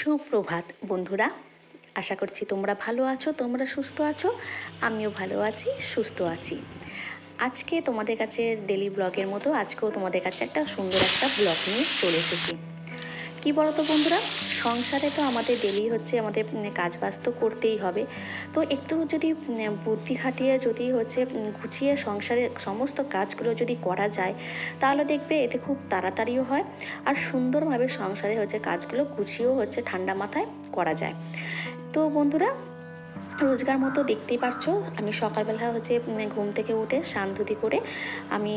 সুপ্রভাত, বন্ধুরা। আশা করছি তোমরা ভালো আছো, তোমরা সুস্থ আছো, আমিও ভালো আছি, সুস্থ আছি। আজকে তোমাদের কাছে ডেলি ব্লগের মতো, আজকেও তোমাদের কাছে একটা সুন্দর একটা ব্লগ নিয়ে চলে এসেছি। কী বলো তো বন্ধুরা? সংসারে তো আমাদের ডেলি হচ্ছে আমাদের কাজ বাজ তো করতেই হবে। তো একটু যদি বুদ্ধি খাটিয়ে যদি হচ্ছে গুছিয়ে সংসারের সমস্ত কাজগুলো যদি করা যায়, তাহলে দেখবে এতে খুব তাড়াতাড়িও হয় আর সুন্দরভাবে সংসারে হচ্ছে কাজগুলো গুছিয়েও হচ্ছে ঠান্ডা মাথায় করা যায়। তো বন্ধুরা রোজগার মতো দেখতেই পারছ। আমি সকালবেলা হচ্ছে ঘুম থেকে উঠে শান্তুতি করে আমি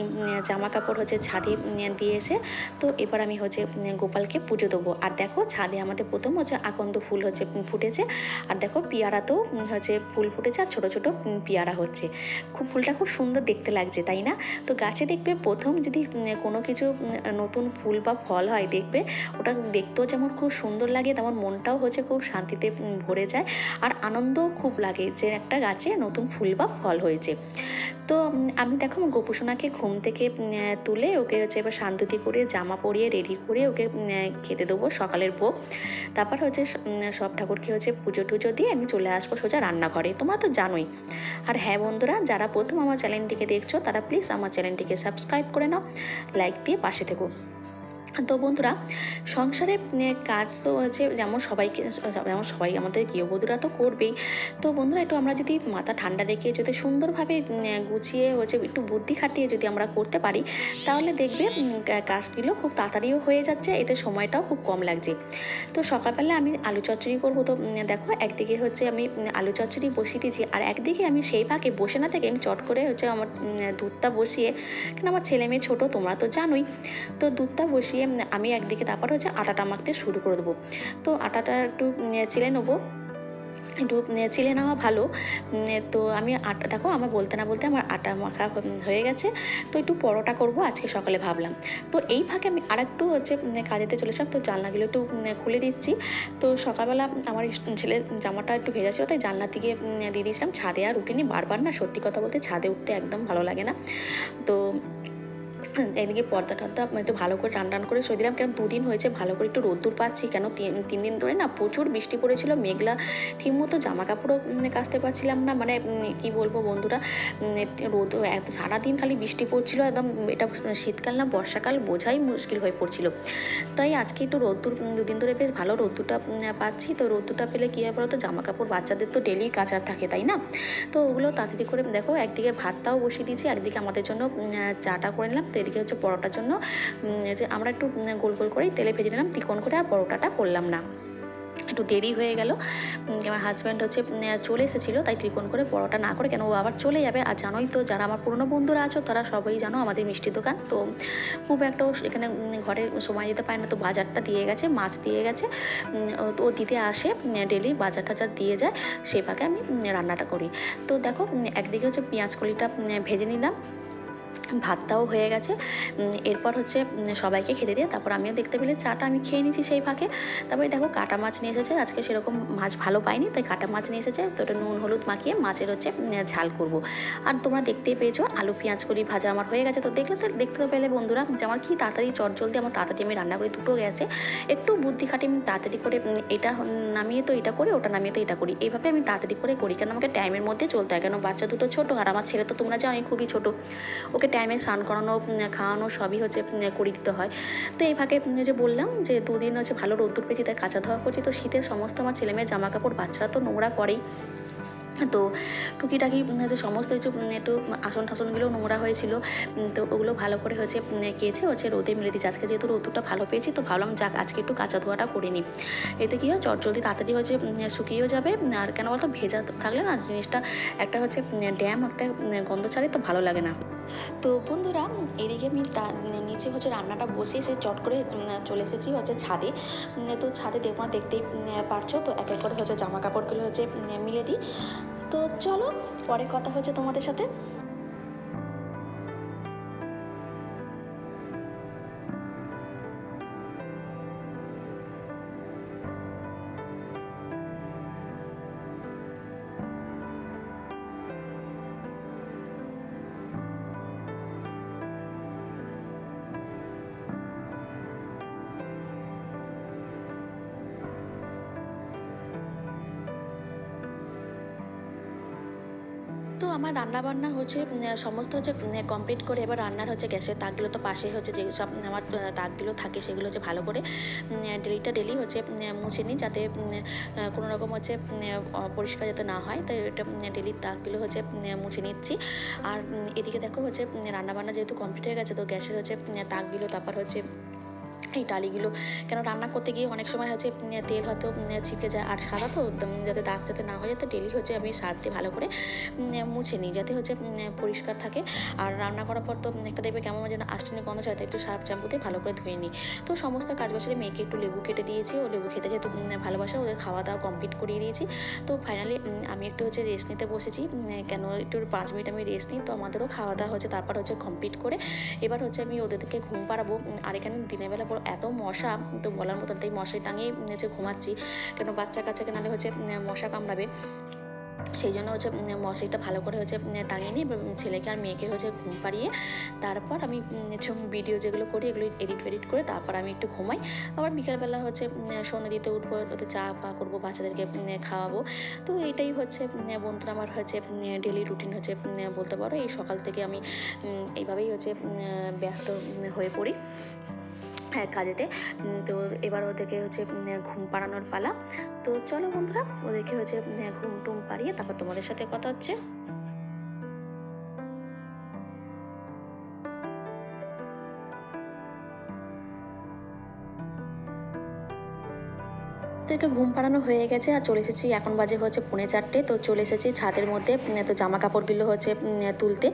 জামা কাপড় হচ্ছে ছাদে উম, দিয়ে এসে তো এবার আমি হচ্ছে গোপালকে পুজো দেবো। আর দেখো ছাদে আমাদের প্রথম হচ্ছে আকন্দ ফুল হচ্ছে ফুটেছে। আর দেখো পিয়ারাতেও হচ্ছে ফুল ফুটেছে আর ছোটো ছোটো পিয়ারা হচ্ছে। খুব ফুলটা খুব সুন্দর দেখতে লাগছে তাই না? তো গাছে দেখবে প্রথম যদি কোনো কিছু নতুন ফুল বা ফল হয় দেখবে ওটা দেখতেও যেমন খুব সুন্দর লাগে তেমন মনটাও হচ্ছে খুব শান্তিতে ভরে যায়। আর আনন্দও খুব লাগে যে একটা গাছে নতুন ফুল বা ফল হয়েছে। তো আমি দেখো গোপুসোনাকে ঘুম থেকে তুলে ওকে হচ্ছে এবার শান্তিতে করে জামা পরিয়ে রেডি করে ওকে খেতে দেবো সকালের ভোগ। তারপর হচ্ছে সব ঠাকুরকে হচ্ছে পুজো টুজো দিয়ে আমি চলে আসব সোজা রান্নাঘরে। তোমরা তো জানোই। আর হ্যাঁ বন্ধুরা, যারা প্রথম আমার চ্যানেলটিকে দেখছ, তারা প্লিজ আমার চ্যানেলটিকে সাবস্ক্রাইব করে নাও লাইক দিয়ে পাশে থেকো। তো বন্ধুরা, সংসারে কাজ তো হচ্ছে যেমন সবাইকে, যেমন সবাই আমাদের গৃহ গৃহবধূরা তো করবেই। তো বন্ধুরা, একটু আমরা যদি মাথা ঠান্ডা রেখে যদি সুন্দরভাবে গুছিয়ে হচ্ছে একটু বুদ্ধি খাটিয়ে যদি আমরা করতে পারি, তাহলে দেখবে কাজগুলো খুব তাড়াতাড়িও হয়ে যাচ্ছে, এতে সময়টাও খুব কম লাগছে। তো সকালবেলা আমি আলু চচ্চড়ি করব তো দেখো, একদিকে হচ্ছে আমি আলু চচ্চড়ি বসিয়ে দিয়েছি, আর একদিকে আমি সেই ফাঁকে বসে না থেকে আমি চট করে হচ্ছে আমার দুধটা বসিয়ে, কেন আমার ছেলে মেয়ে ছোটো, তোমরা তো জানোই, তো দুধটা বসিয়ে উম, আমি একদিকে তারপর হচ্ছে আটাটা মাখতে শুরু করে দেবো। তো আটাটা একটু চিলে চেলে নেব। একটু চিলে নেওয়া ভালো। তো আমি আটা দেখো আমার বলতে না বলতে আমার আটা মাখা হয়ে গেছে। তো একটু পরোটা করব আজকে সকালে ভাবলাম। তো এই ফাঁকে আমি আর একটু হচ্ছে কাজেতে চলেছিলাম তো জানলাগুলো একটু খুলে দিচ্ছি। তো সকালবেলা আমার ছেলের জামাটা একটু ভেজা ছিল তাই জানলা থেকে দিয়ে দিয়েছিলাম। ছাদে আর উঠিনি। বারবার না সত্যি কথা বলতে ছাদে উঠতে একদম ভালো লাগে না। তো এদিকে পর্দা টর্দা একটু ভালো করে টান টান করে সরিয়ে দিলাম। কারণ দুদিন হয়েছে ভালো করে একটু রোদ্দুর পাচ্ছি। কেন তিন তিন দিন ধরে না প্রচুর বৃষ্টি পড়েছিল, মেঘলা ঠিকমতো জামা কাপড়ও কাচতে পারছিলাম না। মানে কি বলব বন্ধুরা রোদ সারাদিন খালি বৃষ্টি পড়ছিল, একদম এটা শীতকাল না বর্ষাকাল বোঝাই মুশকিল হয়ে পড়ছিল। তাই আজকে একটু রোদ্দুর দুদিন ধরে বেশ ভালো রোদ্দুরটা পাচ্ছি। তো রোদ্দুরটা পেলে কী হয় বলতো জামা কাপড় বাচ্চাদের তো ডেলি কাচার থাকে, তাই না? তো ওগুলো তাড়াতাড়ি করে দেখো, একদিকে ভাতটাও বসিয়ে দিয়েছি একদিকে আমাদের জন্য চাটা করে নিলাম। তো এদিকে হচ্ছে পরোটার জন্য আমরা একটু গোল গোল করেই তেলে ভেজে নিলাম, তিকোন করে আর পরোটাটা করলাম না। একটু দেরি হয়ে গেল আমার হাজব্যান্ড হচ্ছে চলে এসেছিল, তাই ত্রিকোণ করে পরোটা না করে কেন ও আবার চলে যাবে? আর জানোই তো, যারা আমার পুরনো বন্ধুরা আছো, তারা সবাই জানো আমাদের মিষ্টি দোকান। তো খুব একটা এখানে ঘরে সময় দিতে পারে না, তো বাজারটা দিয়ে গেছে, মাছ দিয়ে গেছে। ও- দিতে আসে ডেলি বাজার টাজার দিয়ে যায় ফাঁকে আমি রান্নাটা করি। তো দেখো একদিকে হচ্ছে পেঁয়াজ কলিটা ভেজে নিলাম। ভাতটাও হয়ে গেছে। এরপর হচ্ছে সবাইকে খেতে দিয়ে তারপর আমিও দেখতে পেলে চাটা আমি খেয়ে নিয়েছি সেই ফাঁকে। তারপরে দেখো কাটা মাছ নিয়ে এসেছে, আজকে সেরকম মাছ ভালো পাইনি, তাই কাটা মাছ নিয়ে এসেছে। তো ওটা নুন, হলুদ মাখিয়ে মাছের হচ্ছে ঝাল করব। আর তোমরা দেখতেই পেয়েছ, আলু, পেঁয়াজ, করি ভাজা আমার হয়ে গেছে। তো দেখলে তো, দেখতে পেলে বন্ধুরা, যে আমার কি তাড়াতাড়ি চটজলদি আমার তাড়াতাড়ি আমি রান্না করি, দুটো গ্যাসে একটু বুদ্ধি খাটি আমি তাড়াতাড়ি করে এটা নামিয়ে তো এটা করি, ওটা নামিয়ে তো এটা করি। এইভাবে আমি তাড়াতাড়ি করে করি, কেন আমাকে টাইমের মধ্যে চলতে হয়। কেন বাচ্চা দুটো ছোটো, আর আমার ছেলে তো তোমরা জানোই খুবই ছোটো। ওকে টাইমে স্নান করানো খাওয়ানো সবই হচ্ছে করে দিতে হয়। তো এই ফাঁকে যে বললাম যে দুদিন হচ্ছে ভালো রোদ্দুর পেয়েছি তাই কাঁচা ধোয়া করছি। তো শীতের সমস্ত আমার ছেলেমেয়ের জামা কাপড় বাচ্চারা তো নোংরা করেই। তো টুকিটাকি হচ্ছে সমস্ত উম, একটু আসন টাসনগুলো নোংরা হয়েছিল তো ওগুলো ভালো করে হচ্ছে কেচে হচ্ছে রোদে মিলে দিচ্ছি আজকে যেহেতু রোদ্দুরটা ভালো পেয়েছি তো ভাবলাম যাক আজকে একটু কাঁচা ধোয়াটা করে নিই। এতে কী হয় চট জলদি তাড়াতাড়ি হচ্ছে শুকিয়েও যাবে। আর কেন বলতো ভেজা থাকলে না জিনিসটা একটা হচ্ছে ড্যাম একটা গন্ধ ছাড়ে তো ভালো লাগে না। তো বন্ধুরা, এদিকে আমি নিচে হচ্ছে রান্নাটা বসে এসে চট করে চলে এসেছি হচ্ছে ছাদে। তো ছাদে দেখো দেখতেই পারছ? তো এক এক করে হচ্ছে জামা কাপড়গুলো হচ্ছে মিলে দিই। তো চলো, পরে কথা হচ্ছে তোমাদের সাথে। আমার রান্না বান্না হচ্ছে সমস্ত হচ্ছে কমপ্লিট করে এবার রান্নার হচ্ছে গ্যাসের তাকগুলো তো পাশে হচ্ছে যে সব আমার তাকগুলো থাকে সেগুলো হচ্ছে ভালো করে ডেলিটা ডেলি হচ্ছে মুছে নিই যাতে কোনো রকম হচ্ছে পরিষ্কার যাতে না হয়। তাই এটা ডেলির তাকগুলো হচ্ছে মুছে নিচ্ছি। আর এদিকে দেখো হচ্ছে রান্না বান্না যেহেতু কমপ্লিট হয়ে গেছে, তো গ্যাসের হচ্ছে তাকগুলো তারপর হচ্ছে এই ডালিগুলো। কেন রান্না করতে গিয়ে অনেক সময় হচ্ছে তেল হয়তো ছিটকে যায় আর সাদা তো যাতে দাগ যাতে না হয়ে যায়, তো ডেলি হচ্ছে আমি সার্ফ দিয়ে ভালো করে মুছে নিই যাতে হচ্ছে পরিষ্কার থাকে। আর রান্না করার পর তো একটা দেখবে কেমন যেন আষ্টনি গন্ধ ছাড়া একটু সার্ফ শ্যাম্পু দিয়ে ভালো করে ধুয়ে নিই। তো সমস্ত কাজ বাসারে মেয়েকে একটু লেবু কেটে দিয়েছি। ও লেবু খেতে যেহেতু ভালোবাসে, ওদের খাওয়া দাওয়া কমপ্লিট করিয়ে দিয়েছি। তো ফাইনালি আমি একটু হচ্ছে রেস্ট নিতে বসেছি। কেন একটু পাঁচ মিনিট আমি রেস্ট নিই, তো আমাদেরও খাওয়া দাওয়া হচ্ছে, তারপর হচ্ছে কমপ্লিট করে। এবার হচ্ছে আমি ওদেরকে ঘুম পাড়াবো। আর এখানে দিনের বেলা এত মশা, তো বলার মতন তাই মশারি টাঙিয়ে হচ্ছে ঘুমাচ্ছি। কেন বাচ্চা কাচ্চাকে নাহলে হচ্ছে মশা কামড়াবে? সেই জন্য হচ্ছে মশারিটা ভালো করে হচ্ছে টাঙিয়ে নিই ছেলেকে আর মেয়েকে হচ্ছে ঘুম পাড়িয়ে, তারপর আমি ভিডিও যেগুলো করি, এগুলো এডিট ফেডিট করে তারপর আমি একটু ঘুমাই। আবার বিকালবেলা হচ্ছে সন্ধ্যে দিতে উঠবো, ওদের চা ফা করব, বাচ্চাদেরকে খাওয়াবো। তো এটাই হচ্ছে বন্ধুরা আমার হচ্ছে ডেলি রুটিন হচ্ছে বলতে পারো। এই সকাল থেকে আমি এইভাবেই হচ্ছে ব্যস্ত হয়ে পড়ি। কাজেতে। তো এবার ওদেরকে হচ্ছে ঘুম পাড়ানোর পালা। তো চলো বন্ধুরা, ওদেরকে হচ্ছে ঘুম টুম পাড়িয়ে তারপর তোমাদের সাথে কথা হচ্ছে। ওদেরকে ঘুম পাড়ানো হয়ে গেছে আর চলে এসেছি। এখন বাজে হচ্ছে পৌনে চারটে। তো চলে এসেছি ছাদের মধ্যে। তো জামা কাপড়গুলো হচ্ছে তুলতে।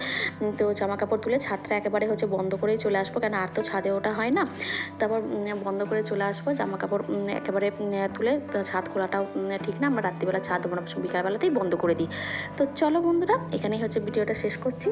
তো জামা কাপড় তুলে ছাদটা একেবারে হচ্ছে বন্ধ করেই চলে আসব। কেন আর তো ছাদে ওটা হয় না। তারপর বন্ধ করে চলে আসব। জামা কাপড় একেবারে তুলে ছাদ খোলাটাও ঠিক না। আমরা রাত্রিবেলা ছাদ আমরা বিকালবেলাতেই বন্ধ করে দিই। তো চলো বন্ধুরা, এখানেই হচ্ছে ভিডিওটা শেষ করছি।